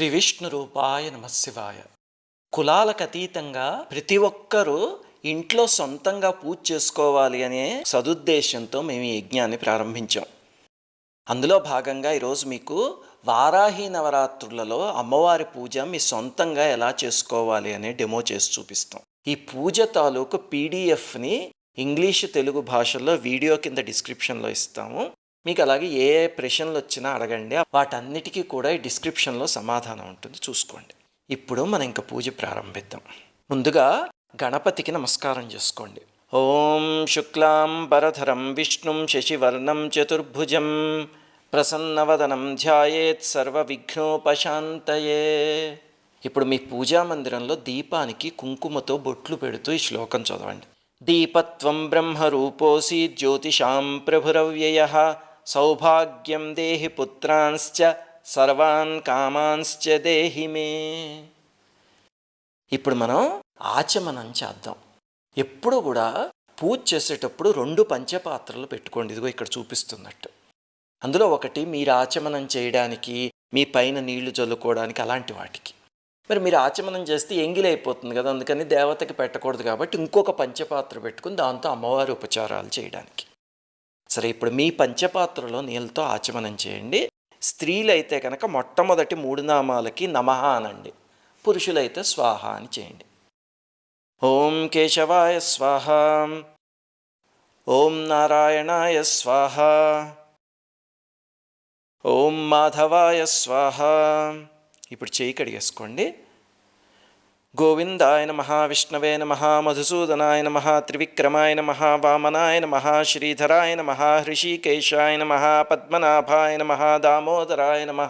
శ్రీ విష్ణు రూపాయ నమశివాయ కులాలకు అతీతంగా ప్రతి ఒక్కరూ ఇంట్లో సొంతంగా పూజ చేసుకోవాలి అనే సదుద్దేశంతో మేము ఈ యజ్ఞాన్ని ప్రారంభించాం. అందులో భాగంగా ఈరోజు మీకు వారాహి నవరాత్రులలో అమ్మవారి పూజ మీ సొంతంగా ఎలా చేసుకోవాలి అనే డెమో చేసి చూపిస్తాం. ఈ పూజ తాలూకు పీడిఎఫ్ని ఇంగ్లీషు తెలుగు భాషల్లో వీడియో కింద డిస్క్రిప్షన్లో ఇస్తాము. మీకు అలాగే ఏ ఏ ప్రశ్నలు వచ్చినా అడగండి. వాటన్నిటికీ కూడా ఈ డిస్క్రిప్షన్లో సమాధానం ఉంటుంది. చూసుకోండి. ఇప్పుడు మనం ఇంకా పూజ ప్రారంభిద్దాం. ముందుగా గణపతికి నమస్కారం చేసుకోండి. ఓం శుక్లాం బరధరం విష్ణుం శశివర్ణం చతుర్భుజం ప్రసన్నవదనం ధ్యాయేత్ సర్వ విఘ్నోపశాంతయే ఇప్పుడు మీ పూజా మందిరంలో దీపానికి కుంకుమతో బొట్లు పెడుతూ ఈ శ్లోకం చదవండి. దీపత్వం బ్రహ్మరూపోసి జ్యోతిషాం ప్రభురవ్యయ సౌభాగ్యం దేహి పుత్రాంశ్చ సర్వాన్ కామాంశ్చ దేహి మే. ఇప్పుడు మనం ఆచమనం చేద్దాం. ఎప్పుడు కూడా పూజ చేసేటప్పుడు రెండు పంచపాత్రలు పెట్టుకోండి. ఇదిగో ఇక్కడ చూపిస్తున్నట్టు. అందులో ఒకటి మీరు ఆచమనం చేయడానికి మీ పైన నీళ్ళు చల్లుకోవడానికి అలాంటి వాటికి. మరి మీరు ఆచమనం చేస్తే ఎంగిలైపోతుంది కదా అందుకని దేవతకి పెట్టకూడదు కాబట్టి ఇంకొక పంచపాత్ర పెట్టుకుని దాంతో అమ్మవారి ఉపచారాలు చేయడానికి. సరే ఇప్పుడు మీ పంచపాత్రలో నీళ్ళతో ఆచమనం చేయండి. స్త్రీలైతే కనుక మొట్టమొదటి మూడు నామాలకి నమః అనండి. పురుషులైతే స్వాహ అని చేయండి. ఓం కేశవాయ స్వాహ. ఓం నారాయణాయ స్వాహ. ఓం మాధవాయ స్వాహ. ఇప్పుడు చేయి కడిగేసుకోండి. గోవిందాయ నమ విష్ణవే నమ మధుసూదనాయ నమ త్రివిక్రమాయ నమ వామనాయ నమ శ్రీధరాయ నమ హృషికేశాయ నమ పద్మనాభాయ నమ దామోదరాయ నమ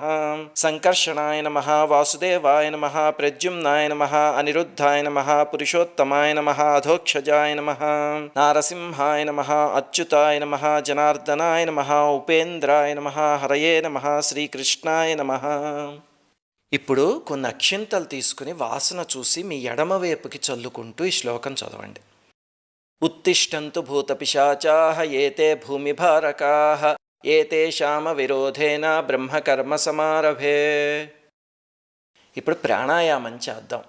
సంకర్షణాయ నమ వాసుదేవాయ నమ ప్రద్యుమ్నాయ నమ అనిరుద్ధాయ నమ పురుషోత్తమాయ నమ అధోక్షజాయ నమ నారసింహాయ నమ అచ్యుతాయ నమ జనార్దనాయ నమ ఉపేంద్రాయ నమ హరయే నమ శ్రీకృష్ణాయ నమ. ఇప్పుడు కొన్ని అక్షింతలు తీసుకుని వాసన చూసి మీ ఎడమవైపుకి చల్లుకుంటూ ఈ శ్లోకం చదవండి. ఉత్తిష్టంతు భూతపిశాచాహ ఏతే భూమిభారకా ఏతేషామ విరోధేన బ్రహ్మకర్మ సమారభే. ఇప్పుడు ప్రాణాయామం చేద్దాం.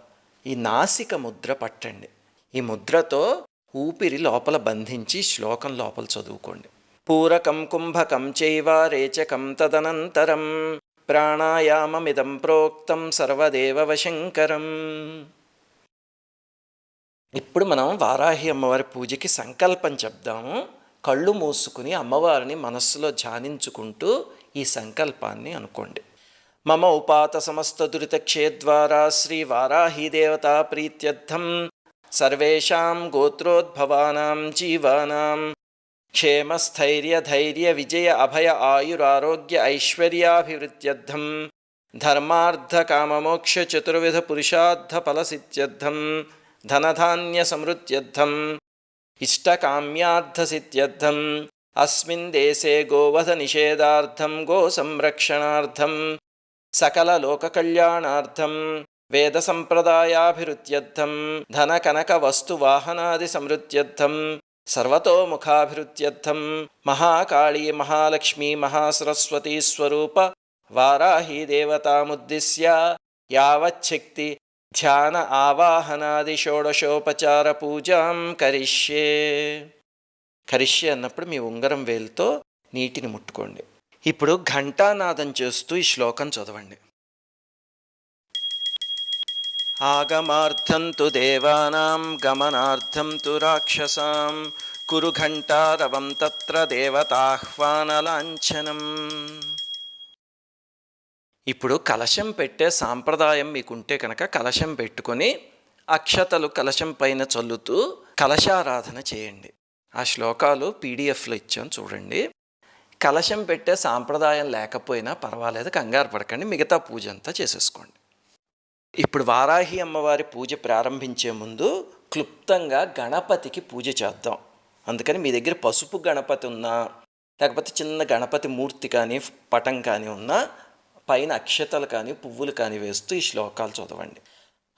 ఈ నాసిక ముద్ర పట్టండి. ఈ ముద్రతో ఊపిరి లోపల బంధించి శ్లోకం లోపల చదువుకోండి. పూరకం కుంభకం చైవ రేచకం తదనంతరం ప్రాణాయామమిదం ప్రోక్తం సర్వదేవవశంకరం. ఇప్పుడు మనం వారాహి అమ్మవారి పూజకి సంకల్పం చెప్దాము కళ్ళు మూసుకుని అమ్మవారిని మనస్సులో ధ్యానించుకుంటూ ఈ సంకల్పాన్ని అనుకోండి. మమ ఉపాత సమస్త దురితక్షేద్వారా శ్రీ వారాహి దేవతా ప్రీత్యర్థం. సర్వేషాం గోత్రోద్భవానాం జీవానాం క్షేమ స్థైర్య ధైర్య విజయ అభయ ఆయురారోగ్య ఐశ్వర్యాభివృద్ధ్యర్థం ధర్మార్థ కామమోక్ష చతుర్విధ పురుషార్థ ఫలసిత్యర్థం ధనధాన్య సమృద్ధ్యర్థం ఇష్టకామ్యార్థసిద్ధ్యర్థం అస్మిన్ దేశే గోవధ నిషేధార్థం గో సంరక్షణార్థం సకల లోకకళ్యాణార్థం వేద సంప్రదాయాభివృద్ధ్యర్థం ధన కనక వస్తు సర్వతోముఖాభివృత్యర్థం మహాకాళీ మహాలక్ష్మీ మహాసరస్వతీ స్వరూప వారాహి దేవతాముద్దిశ్య. యావచ్చక్తి ధ్యాన ఆవాహనాది షోడశోపచార పూజాం కరిష్యే. కరిష్యే అన్నప్పుడు మీ ఉంగరం వేలుతో నీటిని ముట్టుకోండి. ఇప్పుడు ఘంటానాదం చేస్తూ ఈ శ్లోకం చదవండి. ఆగమార్థం తు దేవానాం గమనార్థం తు రాక్షసాం కురు ఘంటారవం తత్ర దేవతాహ్వానలాంఛనం ఇప్పుడు కలశం పెట్టే సాంప్రదాయం మీకుంటే కనుక కలశం పెట్టుకొని అక్షతలు కలశం పైన చల్లుతూ కలశారాధన చేయండి. ఆ శ్లోకాలు పీడిఎఫ్లో ఇచ్చాం చూడండి. కలశం పెట్టే సాంప్రదాయం లేకపోయినా పర్వాలేదు కంగారు పడకండి మిగతా పూజ అంతా చేసేసుకోండి. ఇప్పుడు వారాహి అమ్మవారి పూజ ప్రారంభించే ముందు క్లుప్తంగా గణపతికి పూజ చేద్దాం. అందుకని మీ దగ్గర పసుపు గణపతి ఉన్నా లేకపోతే చిన్న గణపతి మూర్తి కానీ పటం కానీ ఉన్నా పైన అక్షతలు కానీ పువ్వులు కానీ వేస్తూ ఈ శ్లోకాలు చదవండి.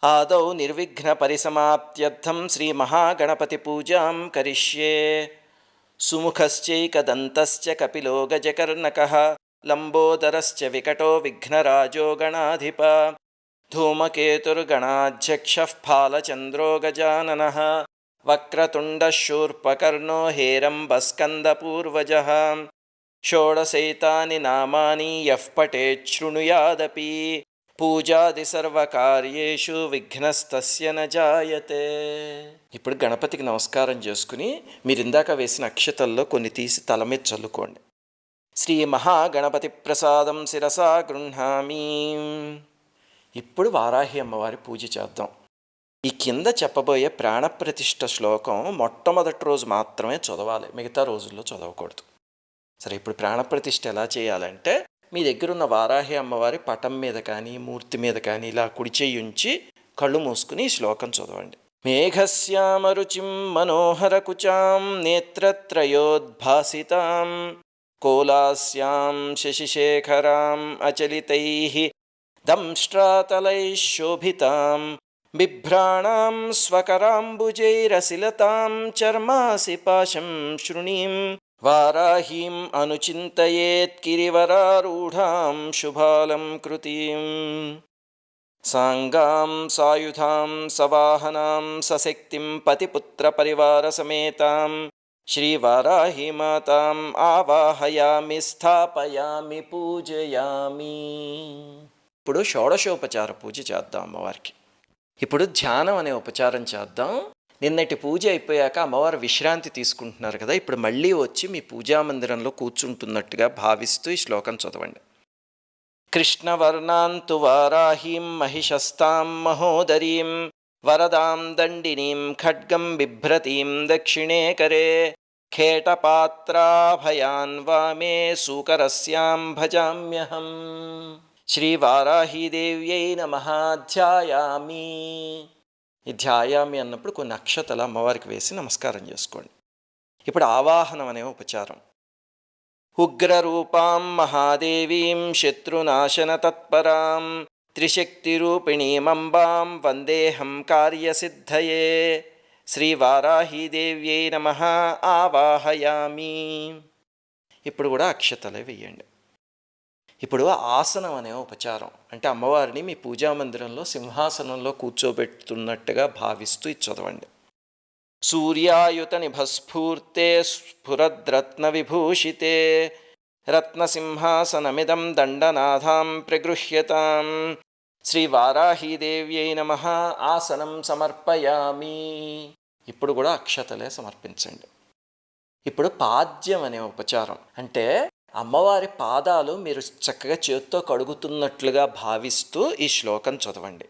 ఆదౌ నిర్విఘ్న పరిసమాప్త్యర్థం శ్రీ మహాగణపతి పూజాం కరిష్యే. సుముఖశ్చైకదంతశ్చ కపిలో గజకర్ణక లంబోదరశ్చ వికటో విఘ్నరాజో గణాధిప. ధూమకేతుర్గణాధ్యక్ష ఫాలచంద్రో గజానన వక్రతుండశూర్పకర్ణో హేరంబస్కందపూర్వజ షోడశైతాని నామాని యః శృణుయాదపి పూజాది సర్వకార్యేషు విఘ్నస్తస్య జాయతే ఇప్పుడు గణపతికి నమస్కారం చేసుకుని మీరు ఇందాక వేసిన అక్షతల్లో కొన్ని తీసి తల మీద చల్లుకోండి. శ్రీ మహాగణపతి ప్రసాదం శిరసా గృహామి ఇప్పుడు వారాహి అమ్మవారి పూజ చేద్దాం. ఈ కింద చెప్పబోయే ప్రాణప్రతిష్ఠ శ్లోకం మొట్టమొదటి రోజు మాత్రమే చదవాలి. మిగతా రోజుల్లో చదవకూడదు. సరే ఇప్పుడు ప్రాణప్రతిష్ఠ ఎలా చేయాలంటే మీ దగ్గరున్న వారాహి అమ్మవారి పటం మీద కానీ మూర్తి మీద కానీ ఇలా కుడి ఉంచి కళ్ళు మూసుకుని ఈ శ్లోకం చదవండి. మేఘశ్యామరుచిం మనోహరకుచాం నేత్రత్రయోద్భాసితాం. కోలాస్యాం శశిశేఖరాం అచలితై దంష్ట్రాతలైः శోభితాం బిభ్రాణాం స్వకరాంబుజైరసిలతాం చర్మాసి పాశం శృణీం వారాహీం అనుచింతయేత్కిరివరారూఢాం శుభాలం కృతీం. సాంగాం సాయుధాం సవాహనాం సశక్తిం పతిపుత్రపరివారసమేతాం శ్రీవారాహిమాతాం ఆవాహయామి స్థాపయామి పూజయామి. ఇప్పుడు షోడశోపచార పూజ చేద్దాం అమ్మవారికి. ఇప్పుడు ధ్యానం అనే ఉపచారం చేద్దాం. నిన్నటి పూజ అయిపోయాక అమ్మవారు విశ్రాంతి తీసుకుంటున్నారు కదా ఇప్పుడు మళ్ళీ వచ్చి మీ పూజా మందిరంలో కూర్చుంటున్నట్టుగా భావిస్తూ ఈ శ్లోకం చదవండి. కృష్ణవర్ణాంతు వారాహీం మహిషస్తాం మహోదరీం వరదాం దండినీం ఖడ్గం బిభ్రతీం దక్షిణే కరే ఖేటపాత్రాభయాన్ సూకరస్యాం భజామ్యహం. శ్రీవారాహీదేవ్యై నమ. ధ్యాయామి. ఈ ధ్యాయామి అన్నప్పుడు కొన్ని అక్షతలు అమ్మవారికి వేసి నమస్కారం చేసుకోండి. ఇప్పుడు ఆవాహనం అనే ఉపచారం. ఉగ్రరూపాం మహాదేవీం శత్రునాశన తత్పరాం త్రిశక్తిరూపిణీమంబాం వందేహం కార్యసిద్ధయే. శ్రీవారాహీదేవ్యై నమ. ఆవాహయామి. ఇప్పుడు కూడా అక్షతలే వెయ్యండి ఇప్పుడు ఆసనం అనే ఉపచారం. అంటే అమ్మవారిని మీ పూజా మందిరంలో సింహాసనంలో కూర్చోబెడుతున్నట్టుగా భావిస్తూ ఇది చదవండి. సూర్యాయుత నిభస్ఫూర్తే స్ఫురద్రత్న విభూషితే రత్నసింహాసనమిదం దండనాథాం ప్రగృహ్యతాం. శ్రీ వారాహీదేవ్యై నమ ఆసనం సమర్పయామి. ఇప్పుడు కూడా అక్షతలే సమర్పించండి. ఇప్పుడు పాద్యం అనే ఉపచారం. అంటే అమ్మవారి పాదాలు మీరు చక్కగా చేత్తో కడుగుతున్నట్లుగా భావిస్తూ ఈ శ్లోకం చదవండి.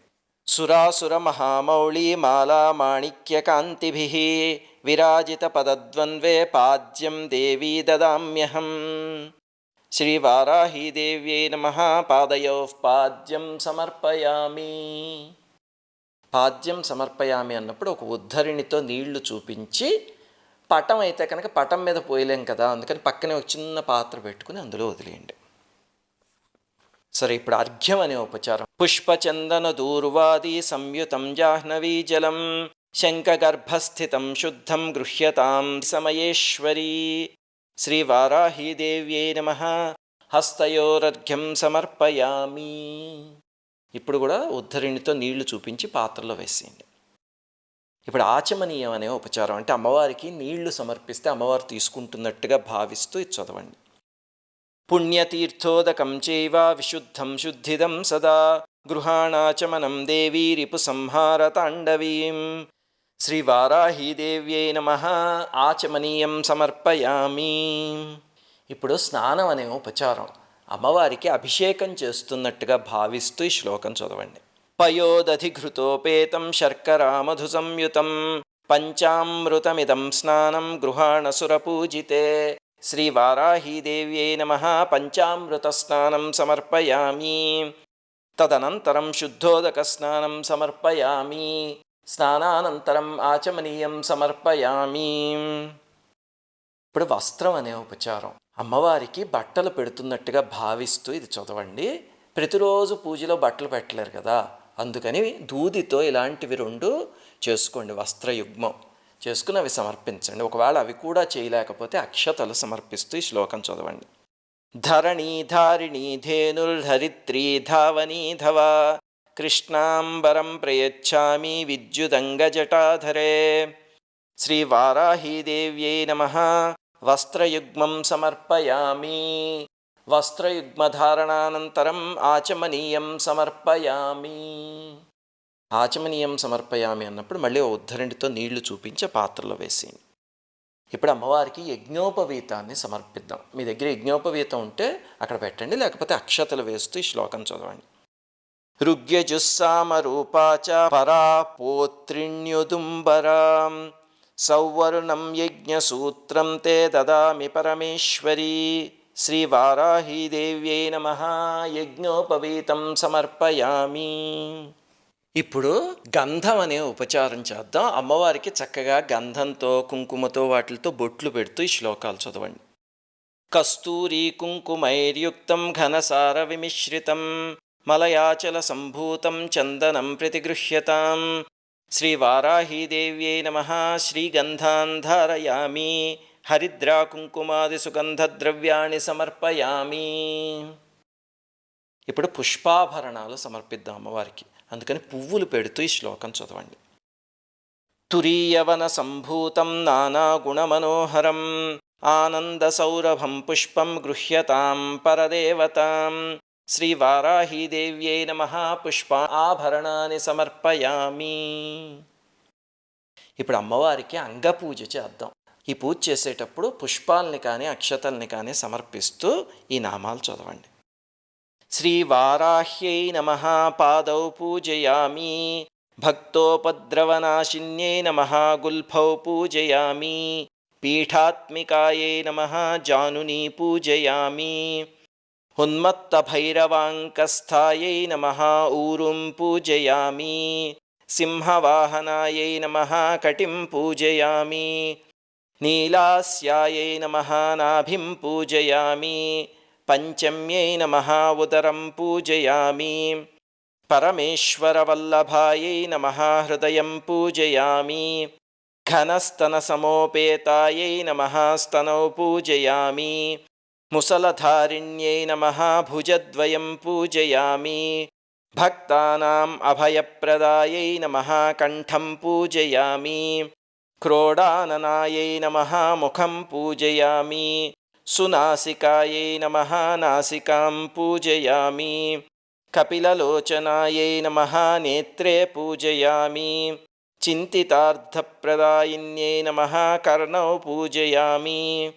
సురాసుర మహామౌళి మాలా మాణిక్య కాంతిభి విరాజిత పదద్వంద్వే పాద్యం దేవీ దదామ్యహం. శ్రీవారాహీదేవ్యై నమ పాదయో పాద్యం సమర్పయామి. పాద్యం సమర్పయామి అన్నప్పుడు ఒక ఉద్ధరిణితో నీళ్ళు చూపించి పటం అయితే కనుక పటం మీద పోయలేం కదా అందుకని పక్కనే ఒక చిన్న పాత్ర పెట్టుకుని అందులో వదిలేయండి. సరే ఇప్పుడు అర్ఘ్యం అనే ఉపచారం. పుష్పచందన దూర్వాది సంయుతం జాహ్నవీ జలం శంఖగర్భస్థితం శుద్ధం గృహ్యతాం సమయేశ్వరీ. శ్రీవారాహీదేవ్యై నమ హస్తయోరర్ఘ్యం సమర్పయామి. ఇప్పుడు కూడా ఉద్ధరిణితో నీళ్ళు చూపించి పాత్రలో వేసేయండి. ఇప్పుడు ఆచమనీయం అనే ఉపచారం అంటే అమ్మవారికి నీళ్ళు సమర్పిస్తే అమ్మవారు తీసుకుంటున్నట్టుగా భావిస్తూ ఇది చదవండి. పుణ్యతీర్థోదకం చేవ విశుద్ధం శుద్ధిదం సదా గృహాణాచమనం దేవీ రిపు సంహార తాండవీం. శ్రీవారాహీదేవ్యై నమ ఆచమనీయం సమర్పయామి. ఇప్పుడు స్నానం అనే ఉపచారం. అమ్మవారికి అభిషేకం చేస్తున్నట్టుగా భావిస్తూ ఈ శ్లోకం చదవండి. పయోదధిఘృతోపేతం శర్కరామధు సంయుతం పంచామృతమిదం స్నానం గృహాణసురపూజితే. శ్రీవారాహీదేవ్యై నమ పంచామృత స్నానం సమర్పయామి. తదనంతరం శుద్ధోదక స్నానం సమర్పయామి. స్నానానంతరం ఆచమనీయం సమర్పయామి. ఇప్పుడు వస్త్రం అనే ఉపచారం. అమ్మవారికి బట్టలు పెడుతున్నట్టుగా భావిస్తూ ఇది చదవండి. ప్రతిరోజు పూజలో బట్టలు పెట్టలేరు కదా. అందుకని దూదితో ఇలాంటివి రెండు చేసుకోండి వస్త్రయుగ్మం చేసుకుని అవి సమర్పించండి. ఒకవేళ అవి కూడా చేయలేకపోతే అక్షతలు సమర్పిస్తూ ఈ శ్లోకం చదవండి. ధరణీధారిణీ ధేనుర్హరిత్రీ ధావనీధవ కృష్ణాంబరం ప్రయచ్చామి విద్యుదంగజటాధరే. శ్రీవారాహీదేవ్యై నమ. వస్త్రయుగ్మం సమర్పయామి. వస్త్రయుగ్మధారణానంతరం ఆచమనీయం సమర్పయామి. ఆచమనీయం సమర్పయామి అన్నప్పుడు మళ్ళీ ఓ ఉద్ధరణితో నీళ్ళు చూపించి పాత్రలో వేసేయండి. ఇప్పుడు అమ్మవారికి యజ్ఞోపవీతాన్ని సమర్పిద్దాం. మీ దగ్గర యజ్ఞోపవీతం ఉంటే అక్కడ పెట్టండి లేకపోతే అక్షతలు వేస్తూ ఈ శ్లోకం చదవండి. రుగ్యజుస్సామరూపాచ పరా పోత్రిణ్యుదుంబరాం సౌవర్ణం యజ్ఞసూత్రం తే దదామి పరమేశ్వరీ. శ్రీవారాహీదేవ్యై నమ. యజ్ఞోపవీతం సమర్పయామి. ఇప్పుడు గంధం అనే ఉపచారం చేద్దాం. అమ్మవారికి చక్కగా గంధంతో కుంకుమతో వాటితో బొట్లు పెడుతూ ఈ శ్లోకాలు చదవండి. కస్తూరీ కుంకుమైర్యుక్తం ఘనసార విమిశ్రితం మలయాచల సంభూతం చందనం ప్రతిగృహ్యతాం. శ్రీవారాహీదేవ్యై నమ. శ్రీగంధాన్ ధారయామి. హరిద్రా కుంకుమాది సుగంధద్రవ్యాణి సమర్పయామి. ఇప్పుడు పుష్పాభరణాలు సమర్పిద్దాం అమ్మవారికి అందుకని పువ్వులు పెడుతూ ఈ శ్లోకం చదవండి. తురీయవన సంభూతం నానా గుణమనోహరం ఆనంద సౌరభం పుష్పం గృహ్యతాం పరదేవతాం శ్రీవారాహీదేవ్యై నమ పుష్ప ఆభరణాన్ని సమర్పయామి. ఇప్పుడు అమ్మవారికి అంగపూజ చేద్దాం. ఈ పూజ చేసేటప్పుడు పుష్పాలని కానీ అక్షతల్ని కానీ సమర్పిస్తూ ఈ నామాలు చదవండి. శ్రీవారాహ్యై నమ పాదౌ పూజయామి. భక్తోపద్రవనాశిన్యై నమ గుల్ఫౌ పూజయామి. పీఠాత్మికాయై నమ జానుని పూజయామి. ఉన్మత్తభైరవాంకస్థాయై నమ ఊరుం పూజయామి. సింహవాహనాయై నమ కటిం పూజయామి. నీలాస్యాయై నమ నాభిం పూజయామి పంచమ్యై నమ ఉదరం పూజయామి పరమేశ్వరవల్లభాయై నమ హృదయం పూజయామి ఘనస్తనసమోపేతాయై నమ స్తనౌ పూజయామి ముసలధారిణ్యై నమ భుజద్వయం పూజయామి భక్తానాం అభయప్రదాయై నమ కంఠం పూజయామి క్రోడాననాయై నమ ముఖం పూజయామి. సునాసికాయై నమ నాసికాం పూజయామి. కపిలలోచనాయై నమ నేత్రే పూజయామి. చింతితార్థప్రదాయిన్యై నమ కర్ణౌ పూజయామి.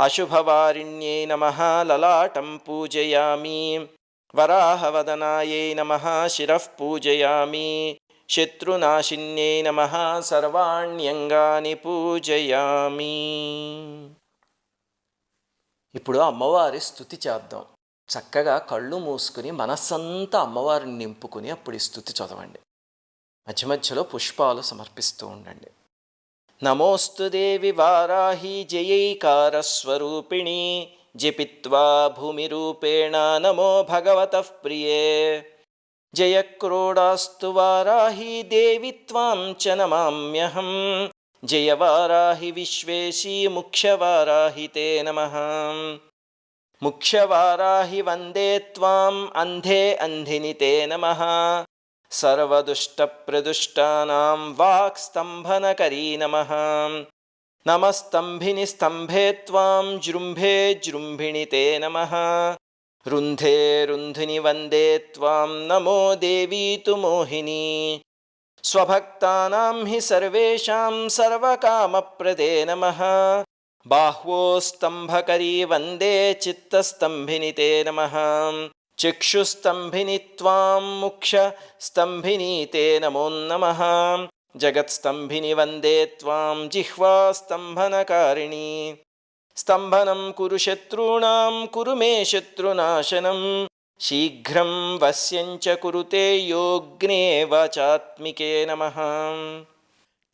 అశుభవారిణ్యై నమ లలాటం పూజయామి. వరాహవదనాయై నమ శిరః పూజయామి. శత్రునాశిన్యే నమ సర్వాణ్యంగాని పూజయామి. ఇప్పుడు అమ్మవారి స్థుతి చేద్దాం. చక్కగా కళ్ళు మూసుకుని మనస్సంతా అమ్మవారిని నింపుకుని అప్పుడు స్థుతి చదవండి. మధ్య మధ్యలో పుష్పాలు సమర్పిస్తూ ఉండండి. నమోస్తు దేవి వారాహి జయైకారస్వరూపిణి జపిత్వా భూమిరూపేణ నమో భగవత ప్రియే. जयक्रोडास्तु वाराहि देवि त्वां च नमाम्यहं। जयवाराहि विश्वेशी मुख्यवाराहि ते नमः। मुख्यवाराहि वन्दे त्वाम् अन्धे अन्धिनि ते नमः। सर्वदुष्टप्रदुष्टानां वाक्स्तम्भनकरी नमः। नमस्तम्भिनि स्तम्भे त्वां जृम्भे जृम्भिणि ते नमः। रुन्धे रुन्धिनि वन्दे त्वां नमो देवी तु मोहिनी। स्वभक्तानां हि सर्वेषां सर्वकामप्रदे नमः। बाह्वोस्तम्भकरी वन्दे चित्तस्तम्भिनि ते नमः। चिक्षुस्तम्भिनि त्वां मुक्षस्तम्भिनि ते नमो नमः। जगत्स्तम्भिनि वन्दे त्वां जिह्वास्तम्भनकारिणी। स्तम्भनं कुरु शत्रूणां कुरु मे शत्रुनाशनं। शीघ्रं वस्यञ्च कुरुते योग्ने वाचात्मिके नमः।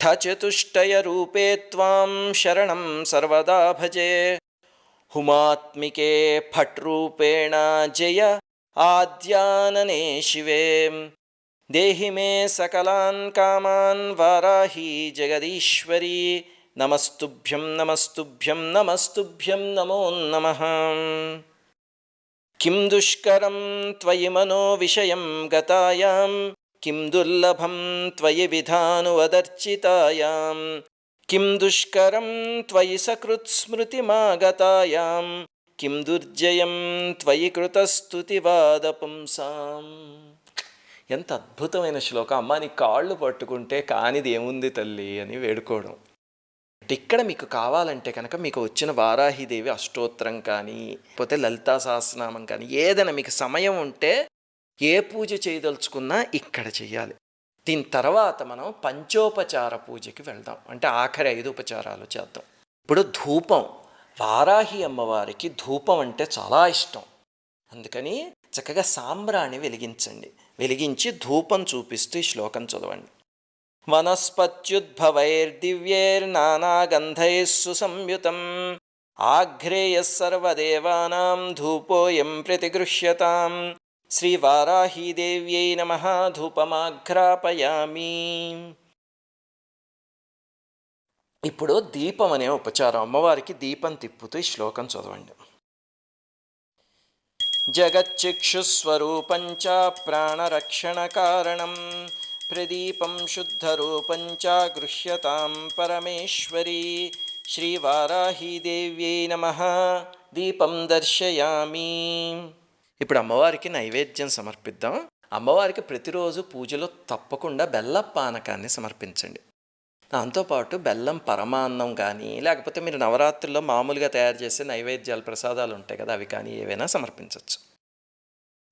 ठचतुष्टयरूपे त्वां शरणं सर्वदा भजे। हुमात्मिके फट्रूपेण जय आद्यानने शिवे। देहि मे सकलान् कामान् वाराही जगदीश्वरी। నమస్తుభ్యం నమస్తుభ్యం నమస్తుభ్యం నమో నమ. కిం దుష్కరం త్వయి మనో విషయం గతాయాం కిం దుర్లభం త్వయి విధానువదర్చితాయాం కిం దుష్కరం త్వయి సకృత్స్మృతిమాగతాయాం కిం దుర్జయం త్వయి కృతస్తుతివాదపుంసాం ఎంత అద్భుతమైన శ్లోకం. అమ్మ నీ కాళ్ళు పట్టుకుంటే కానిది ఏముంది తల్లి అని వేడుకోవడం. ఇక్కడ మీకు కావాలంటే కనుక మీకు వచ్చిన వారాహిదేవి అష్టోత్తరం కానీ పోతే లలితా సహస్రనామం కానీ ఏదైనా మీకు సమయం ఉంటే ఏ పూజ చేయదలుచుకున్నా ఇక్కడ చేయాలి. దీని తర్వాత మనం పంచోపచార పూజకి వెళ్దాం. అంటే ఆఖరి ఐదు ఉపచారాలు చేద్దాం. ఇప్పుడు ధూపం. వారాహి అమ్మవారికి ధూపం అంటే చాలా ఇష్టం. అందుకని చక్కగా సాంబ్రాణి వెలిగించండి. వెలిగించి ధూపం చూపిస్తూ ఈ శ్లోకం చదవండి. వనస్పత్యుద్భవైర్దివ్యైర్నానాగంధైः సుసంయుతం ఆఘ్రేయः సర్వదేవానాం ధూపోయం ప్రతిగృహ్యతాం శ్రీవారాహీదేవ్యై నమ ధూపమాఘ్రాపయామి ఇప్పుడు దీపం అనే ఉపచారం. అమ్మవారికి దీపం తిప్పుతూ ఈ శ్లోకం చదవండి. జగచ్చిక్షుస్వరూపంచ ప్రాణరక్షణ కారణం. ప్రదీపం శుద్ధరూపం చ గృహ్యతాం పరమేశ్వరీ శ్రీవారాహీదేవ్యై నమ దీపం దర్శయామి ఇప్పుడు అమ్మవారికి నైవేద్యం సమర్పిద్దాం. అమ్మవారికి ప్రతిరోజు పూజలో తప్పకుండా బెల్ల పానకాన్ని సమర్పించండి. దాంతోపాటు బెల్లం పరమాన్నం కానీ లేకపోతే మీరు నవరాత్రుల్లో మామూలుగా తయారు చేసే నైవేద్యాలు ప్రసాదాలు ఉంటాయి కదా అవి కానీ ఏవైనా సమర్పించవచ్చు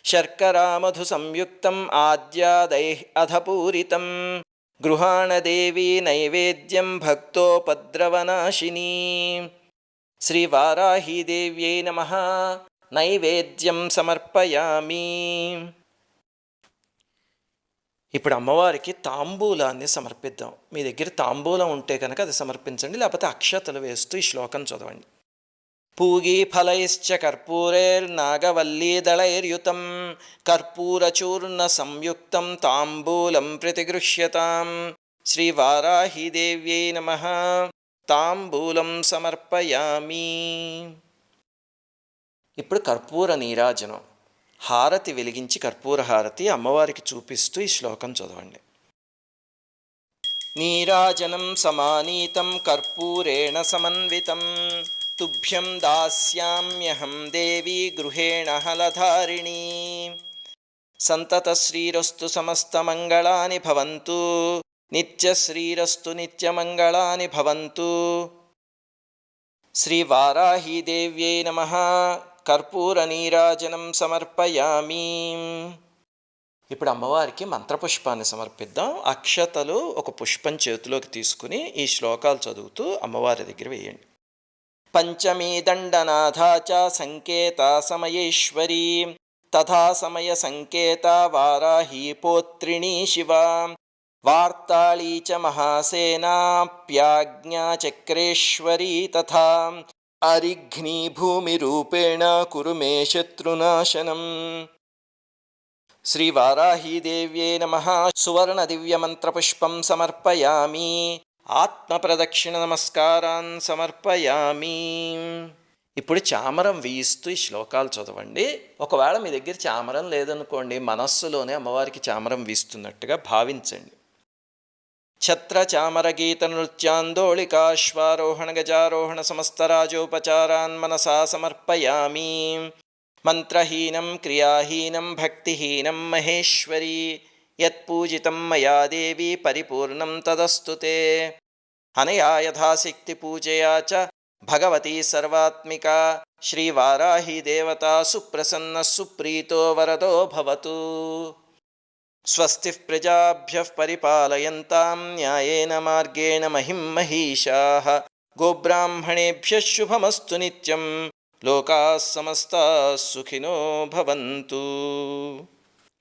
శర్కరామధు సంయుక్తం ఆద్యాదై అధపూరితం గృహాణదేవి నైవేద్యం భక్తోపద్రవనాశిని శ్రీవారాహీదేవ్యై నమ నైవేద్యం సమర్పయామి ఇప్పుడు అమ్మవారికి తాంబూలాన్ని సమర్పిద్దాం. మీ దగ్గర తాంబూలం ఉంటే కనుక అది సమర్పించండి లేకపోతే అక్షతలు వేస్తూ ఈ శ్లోకం చదవండి. పూగీ ఫలైశ్చ కర్పూరైర్నాగవల్లీదళైర్యుతం కర్పూరచూర్ణ సంయుక్తం తాంబూలం ప్రతిగృహ్యతాం శ్రీవారాహిదేవ్యై నమ తాంబూలం సమర్పయామి ఇప్పుడు కర్పూర నీరాజనం. హారతి వెలిగించి కర్పూర హారతి అమ్మవారికి చూపిస్తూ ఈ శ్లోకం చదవండి. నీరాజనం సమానీతం కర్పూరేణ సమన్వితం. తుభ్యం దాస్యామ్యహం దేవి గృహేణ హలధారిణీ సంతత శ్రీరస్తు సమస్తమంగళాని భవంతు నిత్యశ్రీరస్తు నిత్యమంగళాని భవంతు శ్రీవారాహీదేవ్యై నమ కర్పూర సమర్పయామి ఇప్పుడు అమ్మవారికి మంత్రపుష్పాన్ని సమర్పిద్దాం. అక్షతలు ఒక పుష్పం చేతిలోకి తీసుకుని ఈ శ్లోకాలు చదువుతూ అమ్మవారి దగ్గర వేయండి. पञ्चमी दण्डनाथा च सङ्केता समयेश्वरी तथा समयसङ्केता वाराही पोत्रिणी शिवा। वार्ताली च महासेनाप्याज्ञा चक्रेश्वरी तथा अरिघ्नीभूमिरूपेण कुरु मे शत्रुनाशनम्। श्रीवाराहीदेव्यै नमः। सुवर्णदिव्यमन्त्रपुष्पं समर्पयामि। ఆత్మప్రదక్షిణ నమస్కారాన్ సమర్పయామి. ఇప్పుడు చామరం వీయిస్తూ ఈ శ్లోకాలు చదవండి. ఒకవేళ మీ దగ్గర చామరం లేదనుకోండి మనస్సులోనే అమ్మవారికి చామరం వీస్తున్నట్టుగా భావించండి. ఛత్ర చామర గీత నృత్యాందోళికాశ్వారోహణ గజారోహణ సమస్తరాజోపచారాన్ మనసా సమర్పయామి. మంత్రహీనం క్రియాహీనం భక్తిహీనం మహేశ్వరీ. యత్పూజితం మయా దేవి పరిపూర్ణం తదస్తు తే. అనయా యథాశక్తి పూజయా చ భగవతీ సర్వాత్మిక. శ్రీవారాహి దేవత సుప్రసన్న సుప్రీతో వరదో భవతు. స్వస్తి ప్రజాభ్య పరిపాలయంతాం న్యాయేన మార్గేణ మహిం మహిషా. గోబ్రాహ్మణేభ్య శుభమస్తు నిత్యం. లోకా సమస్త సుఖినో భవంతు.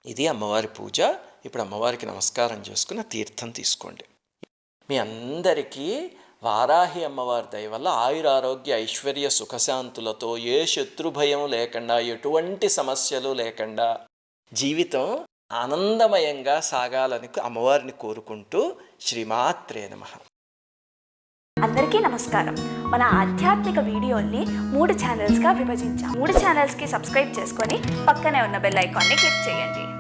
ఇది అమ్మవారి పూజ. ఇప్పుడు అమ్మవారికి నమస్కారం చేసుకుని తీర్థం తీసుకోండి. మీ అందరికీ వారాహి అమ్మవారి దయ వల్ల ఆయురారోగ్య ఐశ్వర్య సుఖశాంతులతో ఏ శత్రుభయం లేకుండా ఎటువంటి సమస్యలు లేకుండా జీవితం ఆనందమయంగా సాగాలని అమ్మవారిని కోరుకుంటూ శ్రీమాత్రే నమ. అందరికీ అందరికీ నమస్కారం. మన ఆధ్యాత్మిక వీడియోల్ని మూడు ఛానల్స్గా విభజించాం. మూడు ఛానల్స్కి సబ్స్క్రైబ్ చేసుకొని పక్కనే ఉన్న బెల్ ఐకాన్ని క్లిక్ చేయండి.